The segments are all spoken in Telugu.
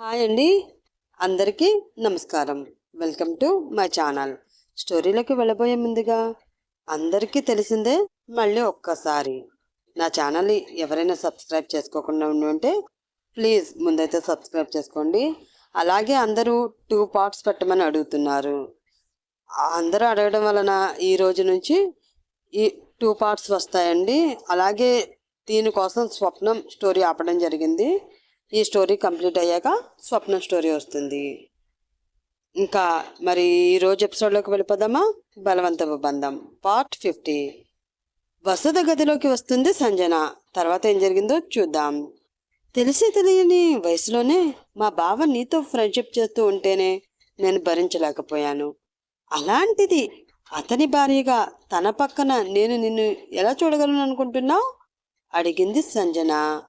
హాయ్ అండి. అందరికీ నమస్కారం. Welcome to my channel. స్టోరీలోకి వెళ్ళబోయే ముందుగా అందరికీ తెలిసిందే మళ్ళీ ఒక్కసారి. నా ఛానల్ ఎవరైనా సబ్స్క్రైబ్ చేసుకోకుండా ఉండి ఉంటే ప్లీజ్ ముందైతే సబ్స్క్రైబ్ చేసుకోండి. అలాగే అందరూ టూ పార్ట్స్ పెట్టమని అడుగుతున్నారు. అందరూ అడగడం వలన ఈ రోజు నుంచి ఈ టూ పార్ట్స్ వస్తాయండి. అలాగే దీనికోసం స్వప్నం స్టోరీ ఆపడం జరిగింది. ఈ స్టోరీ కంప్లీట్ అయ్యాక స్వప్నం స్టోరీ వస్తుంది. ఇంకా మరి ఈ రోజు ఎపిసోడ్లోకి వెళ్ళిపోదామా? బలవంతపు బంధం పార్ట్ ఫిఫ్టీ. వసత గదిలోకి వస్తుంది సంజన. తర్వాత ఏం జరిగిందో చూద్దాం. తెలిసి తెలియని వయసులోనే మా బావ నీతో ఫ్రెండ్షిప్ చేస్తూ ఉంటేనే నేను భరించలేకపోయాను. అలాంటిది అతని భార్యగా తన పక్కన నేను నిన్ను ఎలా చూడగలను అనుకుంటున్నావు? అడిగింది సంజన.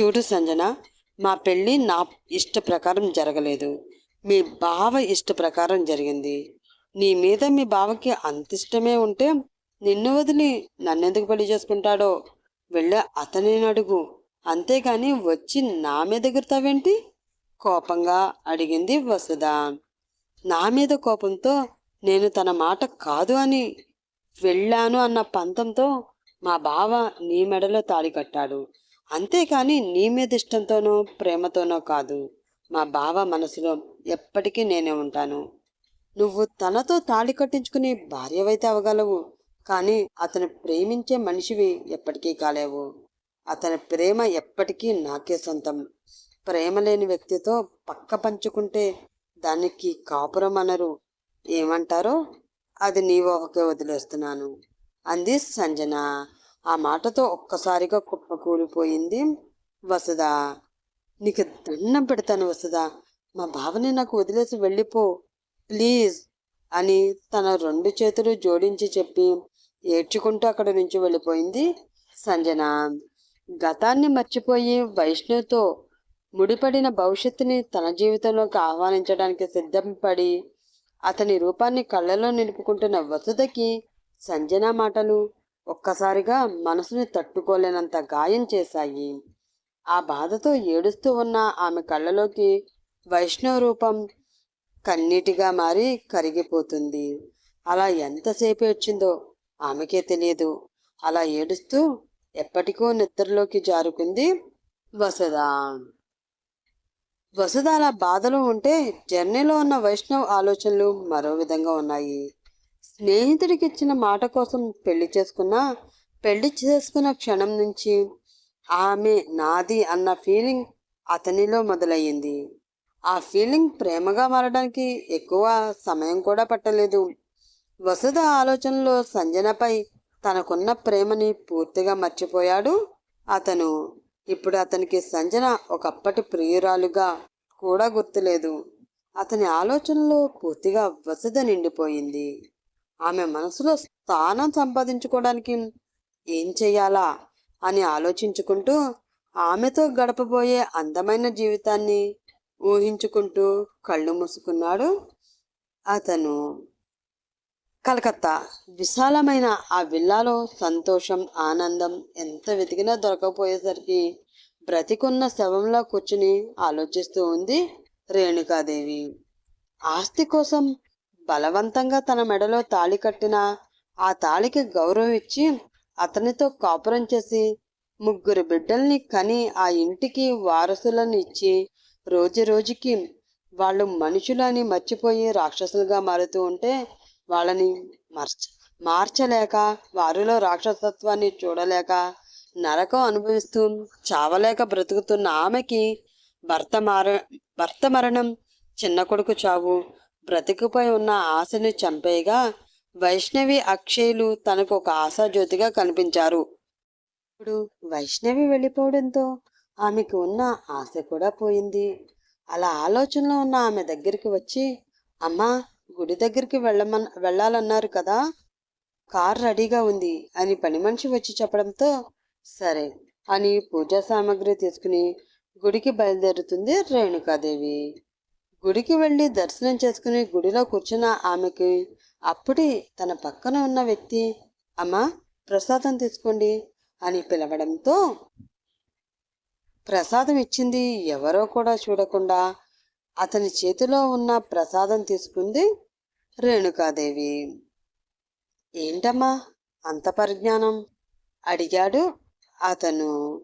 చూడు సంజన మా పెళ్ళి నా ఇష్ట ప్రకారం జరగలేదు. మీ బావ ఇష్ట ప్రకారం జరిగింది. నీ మీద మీ బావకి అంత ఇష్టమే ఉంటే నిన్ను వదిలి నన్నెందుకు పెళ్ళి చేసుకుంటాడో? వెళ్ళే అతనేని అడుగు. అంతేగాని వచ్చి నా మీద ఎగురుతావేంటి? కోపంగా అడిగింది వసుధ. నా మీద కోపంతో నేను తన మాట కాదు అని వెళ్ళాను అన్న పంతంతో మా బావ నీ మెడలో తాళి కట్టాడు. అంతేకాని నీ మీద ఇష్టంతోనో ప్రేమతోనో కాదు. మా బావ మనసులో ఎప్పటికీ నేనే ఉంటాను. నువ్వు తనతో తాళి కట్టించుకుని భార్యవైతే అవగలవు. కానీ అతను ప్రేమించే మనిషివి ఎప్పటికీ కాలేవు. అతని ప్రేమ ఎప్పటికీ నాకే సొంతం. ప్రేమ లేని వ్యక్తితో పక్క పంచుకుంటే దానికి కాపురం అనరు. ఏమంటారో? అది నీ ఊహకే వదిలేస్తున్నాను. అంది సంజన. ఆ మాటతో ఒక్కసారిగా కుప్పకూలిపోయింది వసుధ నీకు దండం పెడతాను వసుధ. మా బావని నాకు వదిలేసి వెళ్ళిపో. ప్లీజ్ అని తన రెండు చేతులు జోడించి చెప్పి ఏడ్చుకుంటూ అక్కడ నుంచి వెళ్ళిపోయింది సంజన. గతాన్ని మర్చిపోయి వైష్ణవితో ముడిపడిన భవిష్యత్తుని తన జీవితంలోకి ఆహ్వానించడానికి సిద్ధపడి అతని రూపాన్ని కళ్ళలో నిలుపుకుంటున్న వసుధకి సంజన మాటలు ఒక్కసారిగా మనసుని తట్టుకోలేనంత గాయం చేశాయి. ఆ బాధతో ఏడుస్తూ ఉన్న ఆమె కళ్ళలోకి వైష్ణవ రూపం కన్నీటిగా మారి కరిగిపోతుంది. అలా ఎంతసేపు ఏడ్చిందో ఆమెకే తెలియదు. అలా ఏడుస్తూ ఎప్పటికో నిద్రలోకి జారుకుంది వసుధ. వసుధ అలా బాధలో ఉంటే జర్నీలో ఉన్న వైష్ణవ్ ఆలోచనలు మరో విధంగా ఉన్నాయి. స్నేహితుడికి ఇచ్చిన మాట కోసం పెళ్ళి చేసుకున్న పెళ్ళి చేసుకున్న క్షణం నుంచి ఆమె నాది అన్న ఫీలింగ్ అతనిలో మొదలయ్యింది. ఆ ఫీలింగ్ ప్రేమగా మారడానికి ఎక్కువ సమయం కూడా పట్టలేదు. వసుధ ఆలోచనలో సంజనపై తనకున్న ప్రేమని పూర్తిగా మర్చిపోయాడు అతను. ఇప్పుడు అతనికి సంజన ఒకప్పటి ప్రియురాలుగా కూడా గుర్తులేదు. అతని ఆలోచనలో పూర్తిగా వసుధ నిండిపోయింది. ఆమె మనసులో స్థానం సంపాదించుకోవడానికి ఏం చెయ్యాలా అని ఆలోచించుకుంటూ ఆమెతో గడపబోయే అందమైన జీవితాన్ని ఊహించుకుంటూ కళ్ళు మూసుకున్నాడు అతను. కలకత్తా. విశాలమైన ఆ విల్లాలో సంతోషం ఆనందం ఎంత వెతికినా దొరకకపోయేసరికి బ్రతికున్న శవంలో కూర్చుని ఆలోచిస్తూ ఉంది రేణుకాదేవి. ఆస్తి కోసం బలవంతంగా తన మెడలో తాళి కట్టిన ఆ తాళికి గౌరవం ఇచ్చి అతనితో కాపురం చేసి ముగ్గురు బిడ్డల్ని కని ఆ ఇంటికి వారసులను ఇచ్చి రోజు రోజుకి వాళ్ళు మనుషులని మర్చిపోయి రాక్షసులుగా మారుతూ ఉంటే వాళ్ళని మార్చ మార్చలేక వారిలో రాక్షసత్వాన్ని చూడలేక నరకం అనుభవిస్తూ చావలేక బ్రతుకుతున్న ఆమెకి భర్త మార భర్త మరణం చిన్న కొడుకు చావు. బ్రతికిపోయి ఉన్న ఆశని చంపేయగా వైష్ణవి అక్షయులు తనకు ఒక ఆశాజ్యోతిగా కనిపించారు. ఇప్పుడు వైష్ణవి వెళ్ళిపోవడంతో ఆమెకు ఉన్న ఆశ కూడా పోయింది. అలా ఆలోచనలో ఉన్న ఆమె దగ్గరికి వచ్చి అమ్మా గుడి దగ్గరికి వెళ్ళమన్ వెళ్ళాలన్నారు కదా కార్ రెడీగా ఉంది అని పని మనిషి వచ్చి చెప్పడంతో సరే అని పూజా సామాగ్రి తీసుకుని గుడికి బయలుదేరుతుంది రేణుకాదేవి. గుడికి వెళ్ళి దర్శనం చేసుకుని గుడిలో కూర్చున్న ఆమెకి అప్పుడే తన పక్కన ఉన్న వ్యక్తి అమ్మా ప్రసాదం తీసుకోండి అని పిలవడంతో ప్రసాదం ఇచ్చింది ఎవరో కూడా చూడకుండా అతని చేతిలో ఉన్న ప్రసాదం తీసుకుంది రేణుకాదేవి. ఏంటమ్మా అంత పరిజ్ఞానం? అడిగాడు అతను.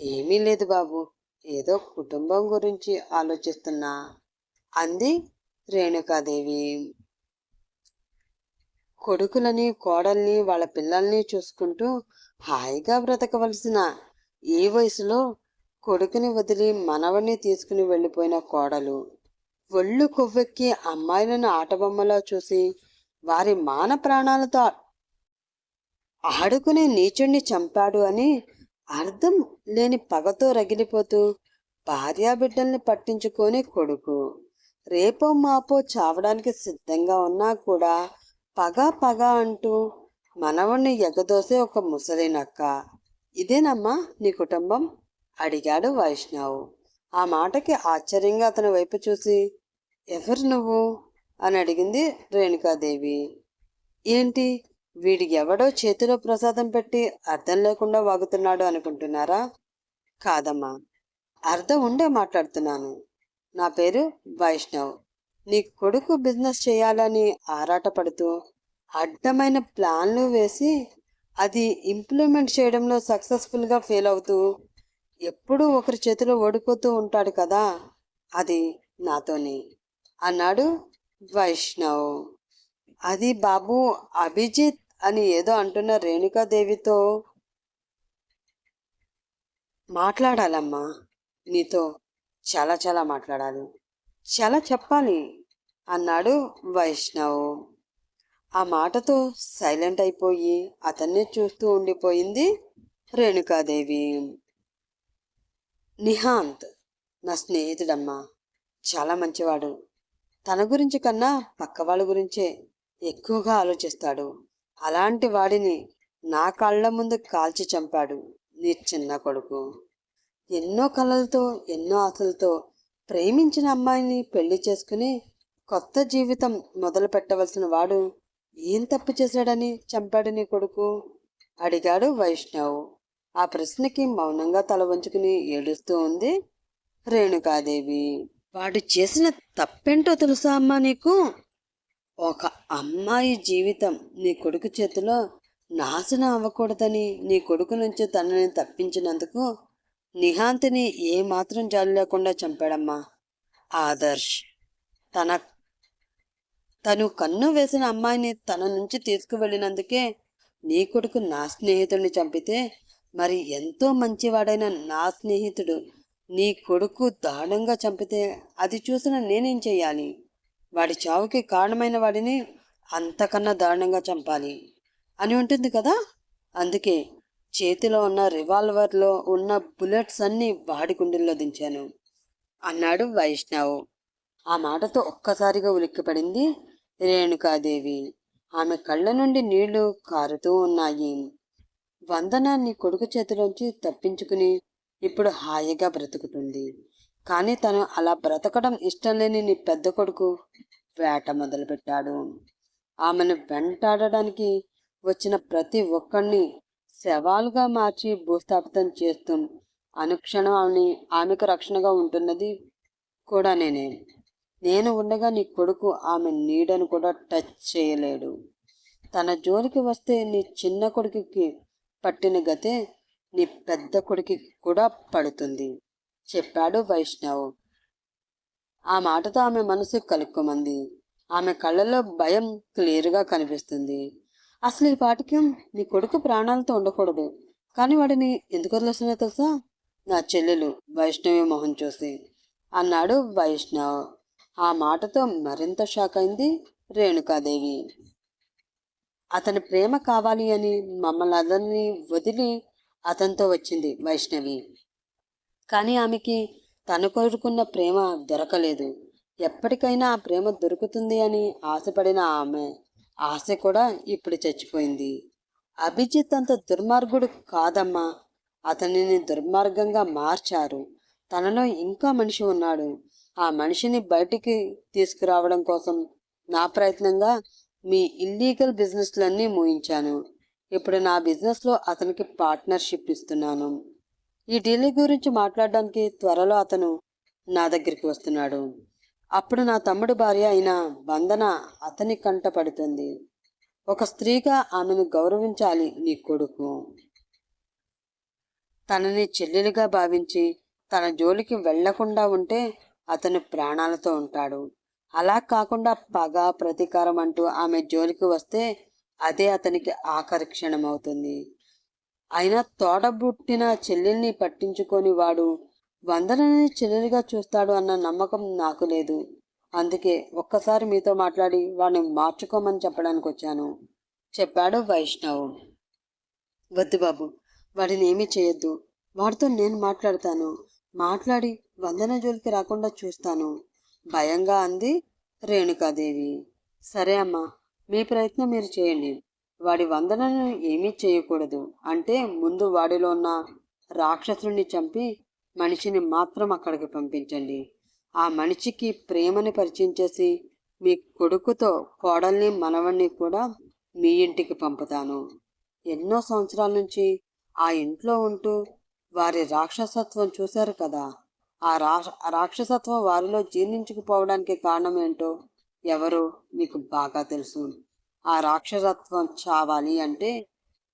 ఏమీ లేదు బాబు ఏదో కుటుంబం గురించి ఆలోచిస్తున్నా. అంది రేణుకాదేవి. కొడుకులని కోడల్ని వాళ్ళ పిల్లల్ని చూసుకుంటూ హాయిగా బ్రతకవలసిన ఈ వయసులో కొడుకుని వదిలి మనవణ్ణి తీసుకుని వెళ్ళిపోయిన కోడలు ఒళ్ళు కొవ్వెక్కి అమ్మాయిలను ఆటబొమ్మలా చూసి వారి మాన ప్రాణాలతో ఆడుకునే నీచుణ్ణి చంపాడు అని అర్థం లేని పగతో రగిలిపోతూ భార్యాబిడ్డల్ని పట్టించుకొని కొడుకు. రేపో మాపో చావడానికి సిద్ధంగా ఉన్నా కూడా పగ పగ అంటూ మనవణ్ణి ఎగదోసే ఒక ముసలి నక్క ఇదేనమ్మా నీ కుటుంబం? అడిగాడు వైష్ణవ్. ఆ మాటకి ఆశ్చర్యంగా అతని వైపు చూసి ఎవరు నువ్వు? అని అడిగింది రేణుకాదేవి. ఏంటి? వీడికి ఎవడో చేతిలో ప్రసాదం పెట్టి అర్థం లేకుండా వాగుతున్నాడు అనుకుంటున్నారా? కాదమ్మా. అర్థం ఉండే మాట్లాడుతున్నాను. నా పేరు వైష్ణవ్. నీ కొడుకు బిజినెస్ చేయాలని ఆరాటపడుతూ అడ్డమైన ప్లాన్లు వేసి అది ఇంప్లిమెంట్ చేయడంలో సక్సెస్ఫుల్గా ఫెయిల్ అవుతూ ఎప్పుడూ ఒకరి చేతిలో ఓడిపోతూ ఉంటాడు కదా అది నాతోనే. అన్నాడు వైష్ణవ్. అది బాబు అభిజిత్ అని ఏదో అంటున్న రేణుకాదేవితో మాట్లాడాలమ్మా నీతో చాలా చాలా మాట్లాడాలి. చాలా చెప్పాలి అన్నాడు వైష్ణవ్. ఆ మాటతో సైలెంట్ అయిపోయి అతన్ని చూస్తూ ఉండిపోయింది రేణుకాదేవి. నిహాంత్ నా స్నేహితుడమ్మా చాలా మంచివాడు. తన గురించి కన్నా పక్క వాళ్ళ గురించే ఎక్కువగా ఆలోచిస్తాడు. అలాంటి వాడిని నా కళ్ళ ముందు కాల్చి చంపాడు నీ చిన్న కొడుకు. ఎన్నో కలలతో ఎన్నో ఆశలతో ప్రేమించిన అమ్మాయిని పెళ్ళి చేసుకుని కొత్త జీవితం మొదలు పెట్టవలసిన వాడు ఏం తప్పు చేశాడని చంపాడు నీ కొడుకు? అడిగాడు వైష్ణవ్. ఆ ప్రశ్నకి మౌనంగా తల వంచుకుని ఏడుస్తూ ఉంది రేణుకాదేవి. వాడు చేసిన తప్పేంటో తెలుసా అమ్మా నీకు? ఒక అమ్మాయి జీవితం నీ కొడుకు చేతిలో నాశనం అవ్వకూడదని నీ కొడుకు నుంచి తనని తప్పించినందుకు నిహాంత్ని ఏమాత్రం జాలి లేకుండా చంపాడమ్మా. ఆదర్శ్! తన తను కన్ను వేసిన అమ్మాయిని తన నుంచి తీసుకువెళ్ళినందుకే నీ కొడుకు నా స్నేహితుడిని చంపితే మరి ఎంతో మంచివాడైన నా స్నేహితుడు నీ కొడుకు దారుణంగా చంపితే అది చూసిన నేనేం చేయాలి వాడి చావుకి కారణమైన వాడిని అంతకన్నా దారుణంగా చంపాలి అని ఉంటుంది కదా? అందుకే చేతిలో ఉన్న రివాల్వర్లో ఉన్న బుల్లెట్స్ అన్నీ వాడి కుండీల్లో దించాను. అన్నాడు వైష్ణవ్. ఆ మాటతో ఒక్కసారిగా ఉలిక్కిపడింది రేణుకాదేవి. ఆమె కళ్ళ నుండి నీళ్ళు కారుతూ ఉన్నాయి. వందన నీ కొడుకు చేతిలోంచి తప్పించుకుని ఇప్పుడు హాయిగా బ్రతుకుతుంది. కానీ తను అలా బ్రతకడం ఇష్టం లేని నీ పెద్ద కొడుకు వేట మొదలుపెట్టాడు. ఆమెను వెంటాడడానికి వచ్చిన ప్రతి ఒక్కరిని శవాలుగా మార్చి భూస్థాపితం చేస్తూ అనుక్షణం ఆమెని ఆమెకు రక్షణగా ఉంటున్నది కూడా నేనే. నేను ఉండగా నీ కొడుకు ఆమె నీడను కూడా టచ్ చేయలేడు. తన జోలికి వస్తే నీ చిన్న కొడుకుకి పట్టిన గతే నీ పెద్ద కొడుకు కూడా పడుతుంది. చెప్పాడు వైష్ణవ్. ఆ మాటతో ఆమె మనసు కలుక్కుమంది. ఆమె కళ్ళలో భయం క్లియర్గా కనిపిస్తుంది. అసలు ఈ పాటికి నీ కొడుకు ప్రాణాలతో ఉండకూడదు. కానీ వాడిని ఎందుకు వదిలేస్తున్నా తెలుసా? నా చెల్లెలు వైష్ణవి మొహం చూసి. అన్నాడు వైష్ణవ్. ఆ మాటతో మరింత షాక్ అయింది రేణుకాదేవి. అతని ప్రేమ కావాలి అని మమ్మల్ని అతన్ని వదిలి అతనితో వచ్చింది వైష్ణవి. కానీ ఆమెకి తను కోరుకున్న ప్రేమ దొరకలేదు. ఎప్పటికైనా ఆ ప్రేమ దొరుకుతుంది అని ఆశపడిన ఆమె ఆశ కూడా ఇప్పుడు చచ్చిపోయింది. అభిజిత్ అంత దుర్మార్గుడు కాదమ్మా. అతనిని దుర్మార్గంగా మార్చారు. తనలో ఇంకా మనిషి ఉన్నాడు. ఆ మనిషిని బయటికి తీసుకురావడం కోసం నా ప్రయత్నంగా మీ ఇల్లీగల్ బిజినెస్లన్నీ మూయించాను. ఇప్పుడు నా బిజినెస్లో అతనికి పార్ట్నర్షిప్ ఇస్తున్నాను. ఈ డీల్ గురించి మాట్లాడడానికి త్వరలో అతను నా దగ్గరికి వస్తున్నాడు. అప్పుడు నా తమ్ముడు భార్య అయిన వందన అతని కంట పడుతుంది. ఒక స్త్రీగా ఆమెను గౌరవించాలి నీ కొడుకు. తనని చెల్లెలుగా భావించి తన జోలికి వెళ్ళకుండా ఉంటే అతను ప్రాణాలతో ఉంటాడు. అలా కాకుండా పగ ప్రతీకారం అంటూ ఆమె జోలికి వస్తే అదే అతనికి ఆఖరి అవుతుంది అయినా తోడబుట్టిన చెల్లెల్ని పట్టించుకొని వాడు వందనని చెల్లెలుగా చూస్తాడు అన్న నమ్మకం నాకు లేదు. అందుకే ఒక్కసారి మీతో మాట్లాడి వాడిని మార్చుకోమని చెప్పడానికి వచ్చాను. చెప్పాడు వైష్ణవ్. వద్దు బాబు వాడిని ఏమీ చేయొద్దు. వాడితో నేను మాట్లాడతాను. మాట్లాడి వందన జోలికి రాకుండా చూస్తాను. భయంగా అంది రేణుకాదేవి. సరే అమ్మా మీ ప్రయత్నం మీరు చేయండి. వాడి వందనను ఏమీ చేయకూడదు. అంటే ముందు వాడిలో ఉన్న రాక్షసుని చంపి మనిషిని మాత్రం అక్కడికి పంపించండి. ఆ మనిషికి ప్రేమని పరిచయం చేసి మీ కొడుకుతో కోడల్ని మనవణ్ణి కూడా మీ ఇంటికి పంపుతాను. ఎన్నో సంవత్సరాల నుంచి ఆ ఇంట్లో ఉంటూ వారి రాక్షసత్వం చూశారు కదా. ఆ రా రాక్షసత్వం వారిలో జీర్ణించుకుపోవడానికి కారణం ఏంటో ఎవరో మీకు బాగా తెలుసు. ఆ రాక్షసత్వం చావాలి అంటే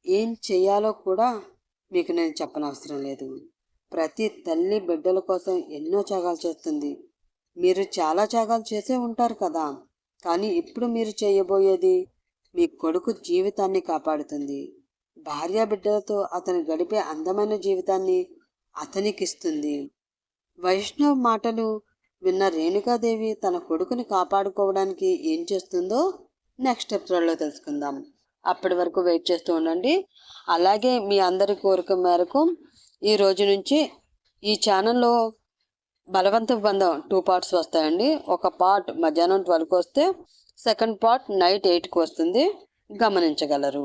ఏం చేయాలో కూడా మీకు నేను చెప్పనవసరం లేదు. ప్రతి తల్లి బిడ్డల కోసం ఎన్నో త్యాగాలు చేస్తుంది. మీరు చాలా త్యాగాలు చేసే ఉంటారు కదా. కానీ ఇప్పుడు మీరు చేయబోయేది మీ కొడుకు జీవితాన్ని కాపాడుతుంది. భార్య బిడ్డలతో అతను గడిపే అందమైన జీవితాన్ని అతనికిస్తుంది. వైష్ణవ్ మాటలు విన్న రేణుకాదేవి తన కొడుకుని కాపాడుకోవడానికి ఏం చేస్తుందో నెక్స్ట్ ఎపిసోడ్లో తెలుసుకుందాం. అప్పటి వరకు వెయిట్ చేస్తూ ఉండండి. అలాగే మీ అందరి కోరిక మేరకు ఈ రోజు నుంచి ఈ ఛానల్లో బలవంత బంధం టూ పార్ట్స్ వస్తాయండి. ఒక పార్ట్ మధ్యాహ్నం ట్వెల్వ్కి వస్తే సెకండ్ పార్ట్ నైట్ ఎయిట్కి వస్తుంది. గమనించగలరు.